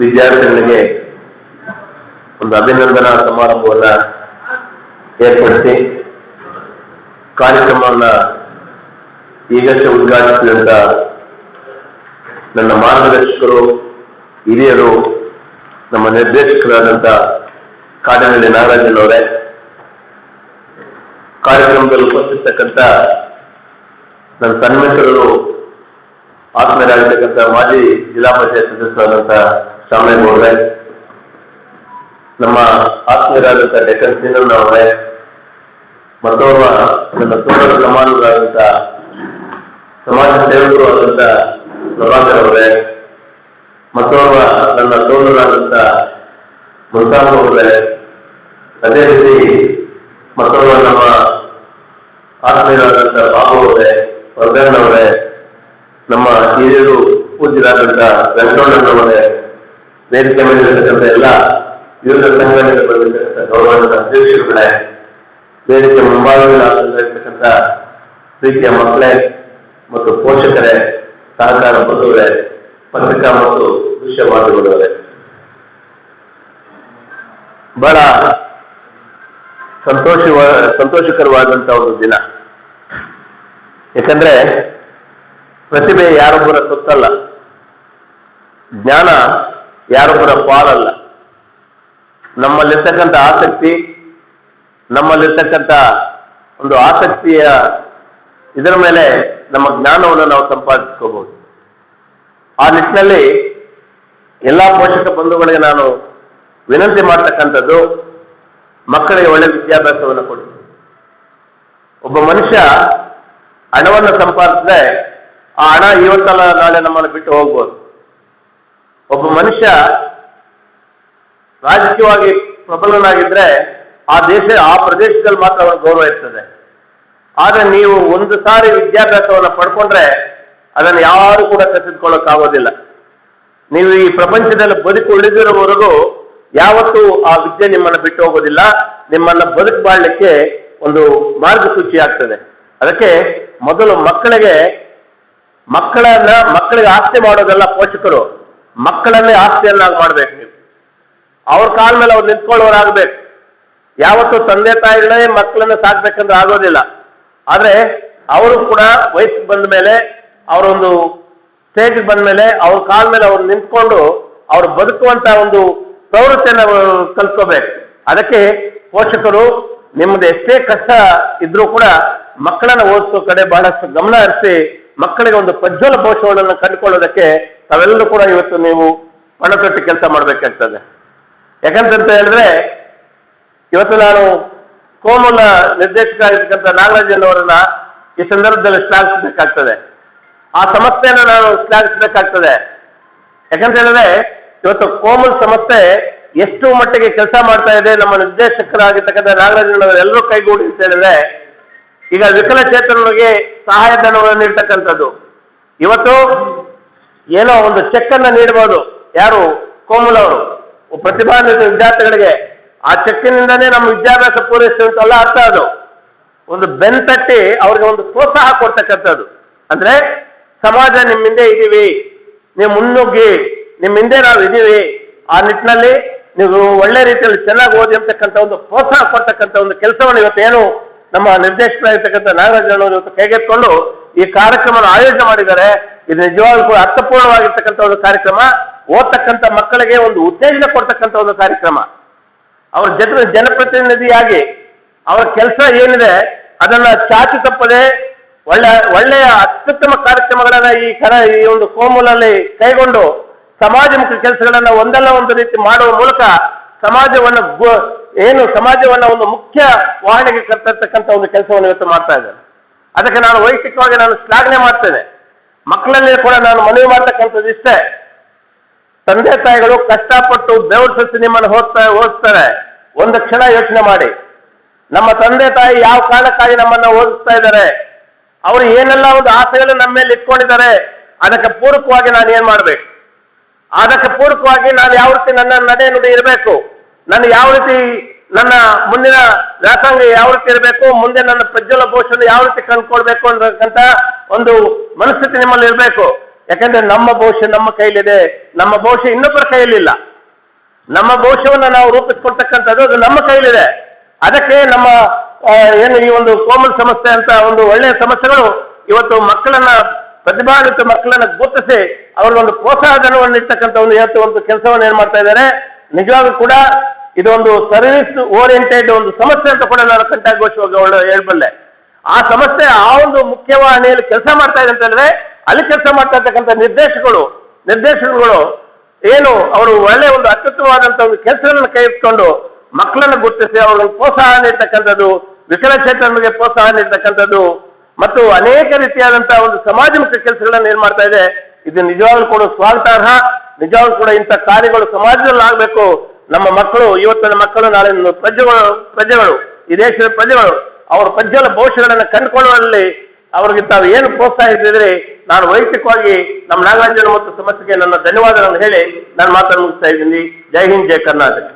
ವಿದ್ಯಾರ್ಥಿಗಳಿಗೆ ಒಂದು ಅಭಿನಂದನಾ ಸಮಾರಂಭವನ್ನ ಏರ್ಪಡಿಸಿ ಕಾರ್ಯಕ್ರಮವನ್ನ ಈಗಷ್ಟೇ ಉದ್ಘಾಟಿಸಿದಂತ ನನ್ನ ಮಾರ್ಗದರ್ಶಕರು, ಹಿರಿಯರು, ನಮ್ಮ ನಿರ್ದೇಶಕರಾದಂತ ಕಾಡಿನಲ್ಲಿ ಅವರೇ, ಕಾರ್ಯಕ್ರಮದಲ್ಲಿ ಉಪಸ್ಥಿತಕ್ಕಂಥ ನನ್ನ ತನ್ಮಿತ್ರರು ಆತ್ಮೀಯರಾಗಿರ್ತಕ್ಕಂಥ ಮಾಜಿ ಜಿಲ್ಲಾ ಪಂಚಾಯತ್ ಸದಸ್ಯರಾದಂಥ ಶಾಮೇಗೌಡ್ರೆ ನಮ್ಮ ಆತ್ಮೀಯರಾದಂಥ ಡೆಕನ್ ಸೀನಣ್ಣ ಅವರೇ ಮತ್ತೋರ್ವ ನನ್ನ ತುಂಬ ಸಮಾನರಾದಂಥ ಸಮಾಜ ಸೇವಕರು ಆದಂಥ ಪ್ರಭಾಕರ್ ಅವರೇ ಮತ್ತೋರ್ವ ನನ್ನ ಸೋದರಾದಂಥ ಮುಲ್ತಾಫ್ ಅವರೇ, ಅದೇ ರೀತಿ ಮತ್ತೋರ್ವ ನಮ್ಮ ಆತ್ಮೀಯರಾದಂಥ ಬಾಬು ಅವರೇ ವರ್ಗಣ್ಣವರೇ ನಮ್ಮ ಹಿರಿಯರು ಪೂಜ್ಯರಾದಂಥ ವೆಂಕಟಣ್ಣನವರೇ ವೇದಿಕೆ ಮೇಲೆ ಇರತಕ್ಕಂಥ ಎಲ್ಲ ವಿವಿಧ ಸಂಘಟನೆಗಳು ಬಂದಿರತಕ್ಕಂಥ ಗೌರವಾನ್ವಿತ ಅಧ್ಯಕ್ಷರುಗಳೇ ವೇದಿಕೆ ಮುಂಭಾಗದಲ್ಲಿರ್ತಕ್ಕಂಥ ಪ್ರೀತಿಯ ಮಕ್ಕಳೇ ಮತ್ತು ಪೋಷಕರೇ, ಸಹಕಾರ ಬಂಧುಗಳೇ, ಪತ್ರಿಕಾ ಮತ್ತು ದೃಶ್ಯ ಮಾಧ್ಯಮದವರೇ. ಬಹಳ ಸಂತೋಷ ಸಂತೋಷಕರವಾದಂತಹ ಒಂದು ದಿನ. ಯಾಕಂದ್ರೆ ಪ್ರತಿಭೆ ಯಾರೊಬ್ಬರ ಸುತ್ತಲ್ಲ. ಜ್ಞಾನ ಯಾರೊಬ್ಬರ ಪಾಲಲ್ಲ ನಮ್ಮಲ್ಲಿರ್ತಕ್ಕಂಥ ಆಸಕ್ತಿ, ನಮ್ಮಲ್ಲಿರ್ತಕ್ಕಂಥ ಒಂದು ಆಸಕ್ತಿಯ ಇದರ ಮೇಲೆ ನಮ್ಮ ಜ್ಞಾನವನ್ನು ನಾವು ಸಂಪಾದಿಸ್ಕೋಬಹುದು. ಆ ನಿಟ್ಟಿನಲ್ಲಿ ಎಲ್ಲ ಪೋಷಕ ಬಂಧುಗಳಿಗೆ ನಾನು ವಿನಂತಿ ಮಾಡ್ತಕ್ಕಂಥದ್ದು, ಮಕ್ಕಳಿಗೆ ಒಳ್ಳೆ ವಿದ್ಯಾಭ್ಯಾಸವನ್ನು ಕೊಡಿ. ಒಬ್ಬ ಮನುಷ್ಯ ಹಣವನ್ನು ಸಂಪಾದಿಸಿದ್ರೆ ಆ ಹಣ ಇವತ್ತಲ್ಲ ನಾಳೆ ನಮ್ಮನ್ನು ಬಿಟ್ಟು ಹೋಗ್ಬೋದು. ಒಬ್ಬ ಮನುಷ್ಯ ರಾಜಕೀಯವಾಗಿ ಪ್ರಬಲನಾಗಿದ್ರೆ ಆ ದೇಶ, ಆ ಪ್ರದೇಶದಲ್ಲಿ ಮಾತ್ರ ಅವನ ಗೌರವ ಇರ್ತದೆ. ಆದ್ರೆ ನೀವು ಒಂದು ಸಾರಿ ವಿದ್ಯಾಭ್ಯಾಸವನ್ನು ಪಡ್ಕೊಂಡ್ರೆ ಅದನ್ನು ಯಾರು ಕೂಡ ಕಸಿದ್ಕೊಳ್ಳೋಕ್ಕಾಗೋದಿಲ್ಲ. ನೀವು ಈ ಪ್ರಪಂಚದಲ್ಲಿ ಬದುಕು ಉಳಿದಿರೋವರೆಗೂ ಯಾವತ್ತೂ ಆ ವಿದ್ಯೆ ನಿಮ್ಮನ್ನು ಬಿಟ್ಟು ಹೋಗೋದಿಲ್ಲ. ನಿಮ್ಮನ್ನ ಬದುಕು ಮಾಡಲಿಕ್ಕೆ ಒಂದು ಮಾರ್ಗಸೂಚಿ ಆಗ್ತದೆ. ಅದಕ್ಕೆ ಮೊದಲು ಮಕ್ಕಳಿಗೆ ಮಕ್ಕಳನ್ನ ಮಕ್ಕಳಿಗೆ ಆಸ್ತಿ ಮಾಡೋದಲ್ಲ ಪೋಷಕರು. ಮಕ್ಕಳನ್ನೇ ಆಸ್ತಿಯನ್ನಾಗಿ ಮಾಡ್ಬೇಕು ನೀವು. ಅವ್ರ ಕಾಲ ಮೇಲೆ ಅವ್ರು ನಿಂತ್ಕೊಳ್ಳೋರಾಗ್ಬೇಕು. ಯಾವತ್ತು ತಂದೆ ತಾಯಿಗಳೇ ಮಕ್ಕಳನ್ನ ಸಾಕ್ಬೇಕಂದ್ರೆ ಆಗೋದಿಲ್ಲ. ಆದ್ರೆ ಅವರು ಕೂಡ ವಯಸ್ಸಿಗೆ ಬಂದ ಮೇಲೆ, ಅವರೊಂದು ಸ್ಟೇಜ್ಗೆ ಬಂದ ಮೇಲೆ ಅವ್ರ ಕಾಲ ಮೇಲೆ ಅವ್ರು ನಿಂತ್ಕೊಂಡು ಅವ್ರು ಬದುಕುವಂತ ಒಂದು ಪ್ರವೃತ್ತಿಯನ್ನು ಕಲ್ತ್ಕೋಬೇಕು. ಅದಕ್ಕೆ ಪೋಷಕರು ನಿಮ್ದು ಎಷ್ಟೇ ಕಷ್ಟ ಇದ್ರೂ ಕೂಡ ಮಕ್ಕಳನ್ನ ಓದಿಸೋ ಕಡೆ ಬಹಳಷ್ಟು ಗಮನ ಹರಿಸಿ ಮಕ್ಕಳಿಗೆ ಒಂದು ಪ್ರಜ್ವಲ ಭವಿಷ್ಯವನ್ನು ಕಂಡುಕೊಳ್ಳೋದಕ್ಕೆ ತಾವೆಲ್ಲರೂ ಕೂಡ ಇವತ್ತು ನೀವು ಪಣ ತೊಟ್ಟು ಕೆಲಸ ಮಾಡಬೇಕಾಗ್ತದೆ. ಯಾಕಂತಂತ ಹೇಳಿದ್ರೆ, ಇವತ್ತು ನಾನು ಕೋಮುಲ ನಿರ್ದೇಶಕ ಆಗಿರ್ತಕ್ಕಂಥ ನಾಗರಾಜನ್ ಅವರನ್ನ ಈ ಸಂದರ್ಭದಲ್ಲಿ ಶ್ಲಾಘಿಸಬೇಕಾಗ್ತದೆ. ಆ ಸಮಸ್ಯೆಯನ್ನು ನಾನು ಶ್ಲಾಘಿಸಬೇಕಾಗ್ತದೆ. ಯಾಕಂತ ಹೇಳಿದ್ರೆ, ಇವತ್ತು ಕೋಮಲ್ ಸಮಸ್ಯೆ ಎಷ್ಟು ಮಟ್ಟಿಗೆ ಕೆಲಸ ಮಾಡ್ತಾ ಇದೆ, ನಮ್ಮ ನಿರ್ದೇಶಕರಾಗಿರ್ತಕ್ಕಂಥ ನಾಗರಾಜನ್ ಅವರೆಲ್ಲರೂ ಕೈಗೂಡಿ ಅಂತ ಹೇಳಿದ್ರೆ ಈಗ ವಿಕಲಚೇತನರಿಗೆ ಸಹಾಯಧನವನ್ನು ನೀಡ್ತಕ್ಕಂಥದ್ದು. ಇವತ್ತು ಏನೋ ಒಂದು ಚೆಕ್ ಅನ್ನ ನೀಡಬಹುದು ಯಾರು? ಕೋಮಲ್ ಅವರು. ಪ್ರತಿಭಾನ್ವಿತ ವಿದ್ಯಾರ್ಥಿಗಳಿಗೆ ಆ ಚೆಕ್ಕಿನಿಂದನೇ ನಮ್ಮ ವಿದ್ಯಾಭ್ಯಾಸ ಪೂರೈಸುವಂತಲ್ಲ ಅರ್ಥ ಅದು. ಒಂದು ಬೆನ್ ತಟ್ಟಿ ಅವ್ರಿಗೆ ಒಂದು ಪ್ರೋತ್ಸಾಹ ಕೊಡ್ತಕ್ಕಂಥದ್ದು. ಅಂದ್ರೆ ಸಮಾಜ ನಿಮ್ಮ ಹಿಂದೆ ಇದೀವಿ. ನೀವು ಮುನ್ನುಗ್ಗಿ. ನಿಮ್ಮ ಹಿಂದೆ ನಾವು ಇದೀವಿ. ಆ ನಿಟ್ಟಿನಲ್ಲಿ ನೀವು ಒಳ್ಳೆ ರೀತಿಯಲ್ಲಿ ಚೆನ್ನಾಗಿ ಓದಿ ಅಂತಕ್ಕಂಥ ಒಂದು ಪ್ರೋತ್ಸಾಹ ಕೊಡ್ತಕ್ಕಂಥ ಒಂದು ಕೆಲಸವನ್ನು ಇವತ್ತೇನು ನಮ್ಮ ನಿರ್ದೇಶಕರಾಗಿರ್ತಕ್ಕಂಥ ನಾಗರಾಜನವರು ಇವತ್ತು ಕೈಗೆತ್ಕೊಂಡು ಈ ಕಾರ್ಯಕ್ರಮವನ್ನು ಆಯೋಜನೆ ಮಾಡಿದ್ದಾರೆ. ಇದು ನಿಜವಾಗ್ಲೂ ಕೂಡ ಅರ್ಥಪೂರ್ಣವಾಗಿರ್ತಕ್ಕಂಥ ಒಂದು ಕಾರ್ಯಕ್ರಮ. ಓದ್ತಕ್ಕಂಥ ಮಕ್ಕಳಿಗೆ ಒಂದು ಉತ್ತೇಜನ ಕೊಡ್ತಕ್ಕಂಥ ಒಂದು ಕಾರ್ಯಕ್ರಮ. ಅವರ ಜನ ಜನಪ್ರತಿನಿಧಿಯಾಗಿ ಅವರ ಕೆಲಸ ಏನಿದೆ, ಅದನ್ನ ಚಾಚು ತಪ್ಪದೆ ಒಳ್ಳೆ, ಒಳ್ಳೆಯ ಅತ್ಯುತ್ತಮ ಕಾರ್ಯಕ್ರಮಗಳನ್ನ ಈ ಕರ, ಈ ಒಂದು ಕೋಮುಲಲ್ಲಿ ಕೈಗೊಂಡು ಸಮಾಜಮುಖಿ ಕೆಲಸಗಳನ್ನ ಒಂದಲ್ಲ ಒಂದು ರೀತಿ ಮಾಡುವ ಮೂಲಕ ಸಮಾಜವನ್ನು ಏನು ಸಮಾಜವನ್ನ ಒಂದು ಮುಖ್ಯ ವಾಹನೆಗೆ ಕರ್ತಕ್ಕಂಥ ಒಂದು ಕೆಲಸವನ್ನು ಇವತ್ತು ಮಾಡ್ತಾ ಇದ್ದಾರೆ ಅದಕ್ಕೆ ನಾನು ವೈಯಕ್ತಿಕವಾಗಿ ನಾನು ಶ್ಲಾಘನೆ ಮಾಡ್ತೇನೆ. ಮಕ್ಕಳಲ್ಲಿ ಕೂಡ ನಾನು ಮನವಿ ಮಾಡ್ತಕ್ಕಂಥದ್ದು ಇಷ್ಟೇ. ತಂದೆ ತಾಯಿಗಳು ಕಷ್ಟಪಟ್ಟು ಬೆವರು ಸಸಿ ನಿಮ್ಮನ್ನು ಓದ್ತಾ ಓದಿಸ್ತಾರೆ. ಒಂದು ಕ್ಷಣ ಯೋಚನೆ ಮಾಡಿ. ನಮ್ಮ ತಂದೆ ತಾಯಿ ಯಾವ ಕಾರಣಕ್ಕಾಗಿ ನಮ್ಮನ್ನ ಓದಿಸ್ತಾ ಇದ್ದಾರೆ? ಅವರು ಏನೆಲ್ಲ ಒಂದು ಆಸೆಗಳು ನಮ್ಮ ಮೇಲೆ ಇಟ್ಕೊಂಡಿದ್ದಾರೆ? ಅದಕ್ಕೆ ಪೂರಕವಾಗಿ ನಾನು ಏನ್ ಮಾಡ್ಬೇಕು? ಅದಕ್ಕೆ ಪೂರಕವಾಗಿ ನಾನು ಯಾವ ರೀತಿ ನನ್ನ ನಡೆ ನುಡಿ ಇರಬೇಕು? ನಾನು ಯಾವ ರೀತಿ ನನ್ನ ಮುಂದಿನ ವ್ಯಾಸಂಗ ಯಾವ ರೀತಿ ಇರಬೇಕು, ಮುಂದೆ ನನ್ನ ಪ್ರಜ್ವಲ ಭವಿಷ್ಯದ ಯಾವ ರೀತಿ ಕಂಡುಕೊಳ್ಬೇಕು ಅನ್ನತಕ್ಕಂಥ ಒಂದು ಮನಸ್ಥಿತಿ ನಿಮ್ಮಲ್ಲಿ ಇರಬೇಕು. ಯಾಕಂದ್ರೆ ನಮ್ಮ ಭವಿಷ್ಯ ನಮ್ಮ ಕೈಲಿದೆ ನಮ್ಮ ಭವಿಷ್ಯ ಇನ್ನೊಬ್ಬರ ಕೈಯಲ್ಲಿಲ್ಲ. ನಮ್ಮ ಭವಿಷ್ಯವನ್ನು ನಾವು ರೂಪಿಸ್ಕೊಳ್ತಕ್ಕಂಥದ್ದು ಅದು ನಮ್ಮ ಕೈಲಿದೆ ಅದಕ್ಕೆ ನಮ್ಮ ಏನು ಈ ಒಂದು ಕೋಮಲ್ ಸಮಸ್ಯೆ ಅಂತ ಒಂದು ಒಳ್ಳೆಯ ಸಮಸ್ಯೆಗಳು ಇವತ್ತು ಮಕ್ಕಳನ್ನ, ಪ್ರತಿಭಾನ್ವಿತ ಮಕ್ಕಳನ್ನ ಗುರುತಿಸಿ ಅವರಿಗೊಂದು ಪ್ರೋತ್ಸಾಹಧನವನ್ನು ಇರ್ತಕ್ಕಂಥ ಒಂದು, ಇವತ್ತು ಒಂದು ಕೆಲಸವನ್ನು ಏನು ಮಾಡ್ತಾ ಇದ್ದಾರೆ, ನಿಜವಾಗ್ಲೂ ಕೂಡ ಇದೊಂದು ಸರ್ವಿಸ್ ಓರಿಯೆಂಟೆಡ್ ಒಂದು ಸಮಸ್ಯೆ ಅಂತ ಕೂಡ ನಾನು ಕಂಠಘೋಷವಾಗಿ ಅವಳು ಹೇಳ್ಬಲ್ಲೆ. ಆ ಸಮಸ್ಯೆ ಆ ಒಂದು ಮುಖ್ಯವಾಹಿನಿಯಲ್ಲಿ ಕೆಲಸ ಮಾಡ್ತಾ ಇದೆ ಅಂತಂದ್ರೆ ಅಲ್ಲಿ ಕೆಲಸ ಮಾಡ್ತಾ ಇರ್ತಕ್ಕಂಥ ನಿರ್ದೇಶಕಗಳು ನಿರ್ದೇಶಕಗಳು ಏನು ಅವರು ಒಳ್ಳೆ ಒಂದು ಅತ್ಯುತ್ತಮವಾದಂಥ ಒಂದು ಕೆಲಸಗಳನ್ನು ಕೈ ಇಟ್ಕೊಂಡು ಮಕ್ಕಳನ್ನು ಗುರುತಿಸಿ ಅವ್ರಿಗೆ ಪ್ರೋತ್ಸಾಹ ನೀಡ್ತಕ್ಕಂಥದ್ದು ವಿಕಲಚೇತನರಿಗೆ ಪ್ರೋತ್ಸಾಹ ನೀಡ್ತಕ್ಕಂಥದ್ದು ಮತ್ತು ಅನೇಕ ರೀತಿಯಾದಂತಹ ಒಂದು ಸಮಾಜಮುಖ ಕೆಲಸಗಳನ್ನು ಏನ್ ಮಾಡ್ತಾ ಇದೆ, ಇದು ನಿಜವಾಗ್ಲೂ ಕೂಡ ಸ್ವಾಗತಾರ್ಹ, ನಿಜವಾಗ್ಲೂ ಕೂಡ ಇಂಥ ಕಾರ್ಯಗಳು ಸಮಾಜದಲ್ಲಿ ಆಗಬೇಕು ನಮ್ಮ ಮಕ್ಕಳು, ಇವತ್ತಿನ ಮಕ್ಕಳು, ನಾಳೆ ಪ್ರಜೆಗಳು ಪ್ರಜೆಗಳು, ಈ ದೇಶದ ಪ್ರಜೆಗಳು, ಅವರ ಪ್ರಜ್ವಲ ಭವಿಷ್ಯಗಳನ್ನು ಕಂಡುಕೊಳ್ಳುವಲ್ಲಿ ಅವ್ರಿಗೆ ತಾವು ಏನು ಪ್ರೋತ್ಸಾಹ ಇದ್ದಿದ್ರೆ ನಾನು ವೈಯಕ್ತಿಕವಾಗಿ ನಮ್ಮ ನಾಗಾರ್ಜುನ ಮತ್ತು ಸಮಸ್ಯೆಗೆ ನನ್ನ ಧನ್ಯವಾದಗಳನ್ನು ಹೇಳಿ ನಾನು ಮಾತನ್ನು ಇದ್ದೀನಿ. ಜೈ ಹಿಂದ್, ಜೈ ಕರ್ನಾಟಕ.